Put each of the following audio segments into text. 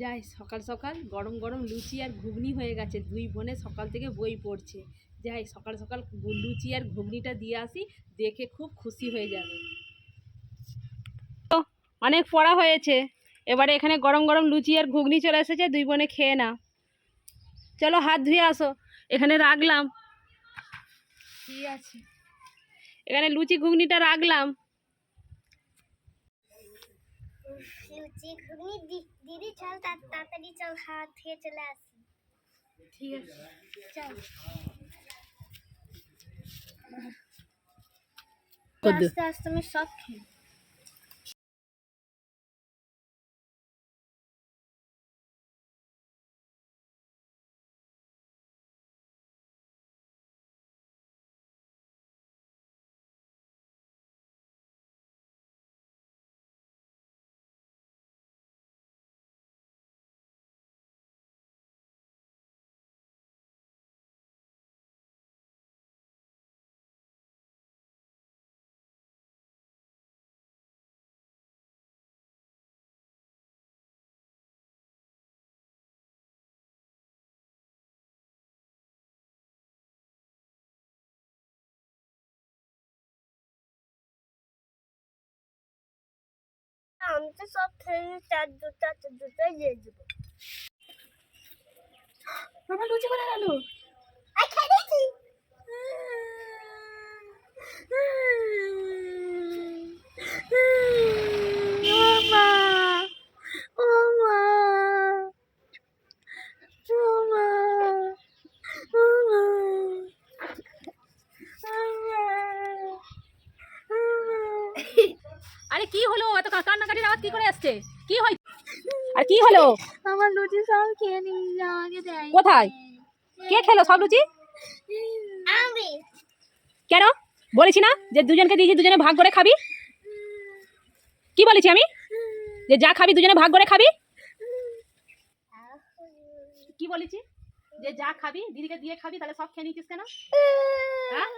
যাই সকাল সকাল গরম গরম লুচি আর ঘুগনি হয়ে গেছে। দুই বোনে সকাল থেকে বই পড়ছে। যাই সকাল সকাল লুচি আর ঘুগনিটা দিয়ে আসি দেখে খুব খুশি হয়ে যাবে। অনেক পড়া হয়েছে। এবারে এখানে গরম গরম লুচি আর ঘুগনি চলে এসেছে দুই বোনে খেয়ে না চলো হাত ধুয়ে আসো এখানে রাখলাম। ঠিক আছে। এখানে লুচি ঘুগনিটা রাখলাম। লুচি ঘুগনি দি- দিদি চল তা- তাড়াতাড়ি চল হাত থেকে চলে আসি। ঠিক আছে। চল। আস্তে আস্তে আমি সব খেয়ে আমি তো সব খেয়ে নিই, চার দুটা চার দুটাই দিয়ে দেবো আমার লুচি করে গেল আর খেয়েছি ও মা ও মা ও মা ও মা আরে কি হলো? এত কা- কান্নাকাটির আওয়াজ কি করে আসছে? কি হয় আর কি হলো? আমার লুচি সব খেয়ে নিয়ে দেয় কোথায়? কে খেলো সব লুচি? আমি। কেন? বলেছি না যে দুজনকে দিয়েছি দুজনে ভাগ করে খাবি? কি বলেছি আমি? যে যা খাবি দুজনে ভাগ করে খাবি? কি বলেছি? যে যা খাবি দিদিকে দিয়ে খাবি তাহলে সব খেয়ে নিচ্ছিস কেন? হ্যাঁ?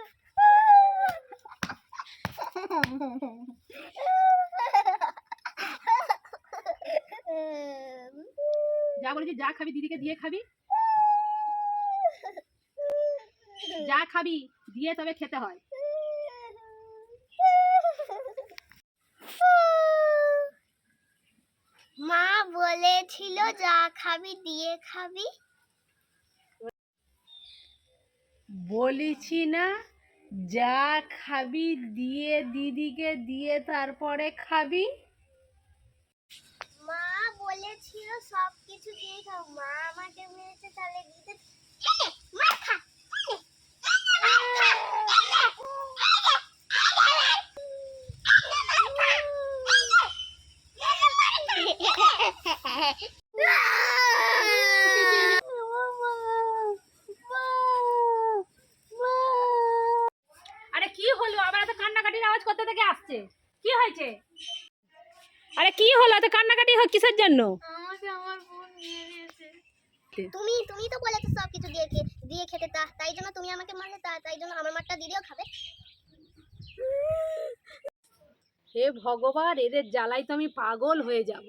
যা বলেছি যা খাবি দিদিকে দিয়ে খাবি। যা খাবি দিয়ে তবে খেতে হয়। মা বলেছিল যা খাবি দিয়ে খাবি। বলেছি না যা খাবি দিয়ে দিদিকে দিয়ে তারপরে খাবি। বলেছিল সব কিছু দিয়ে খাও। মা আমাকে বলেছে, তাহলে দিতে আরে কি হলো? আবার এত কান্নাকাটির আওয়াজ করতে থেকে আসছে? কি হয়েছে? আরে কি হলো? এত কান্নাকাটি হচ্ছে কিসের জন্য? আমাকে আমার বোন নিয়ে তুমি তুমি তো বলেছ সব কিছু দিয়ে দিয়ে খেতে তা তাই জন্য তুমি আমাকে মারলে তা- তাই জন্য আমার মারটা দিদিও খাবে। হে ভগবান এদের জ্বালায় তো আমি পাগল হয়ে যাব।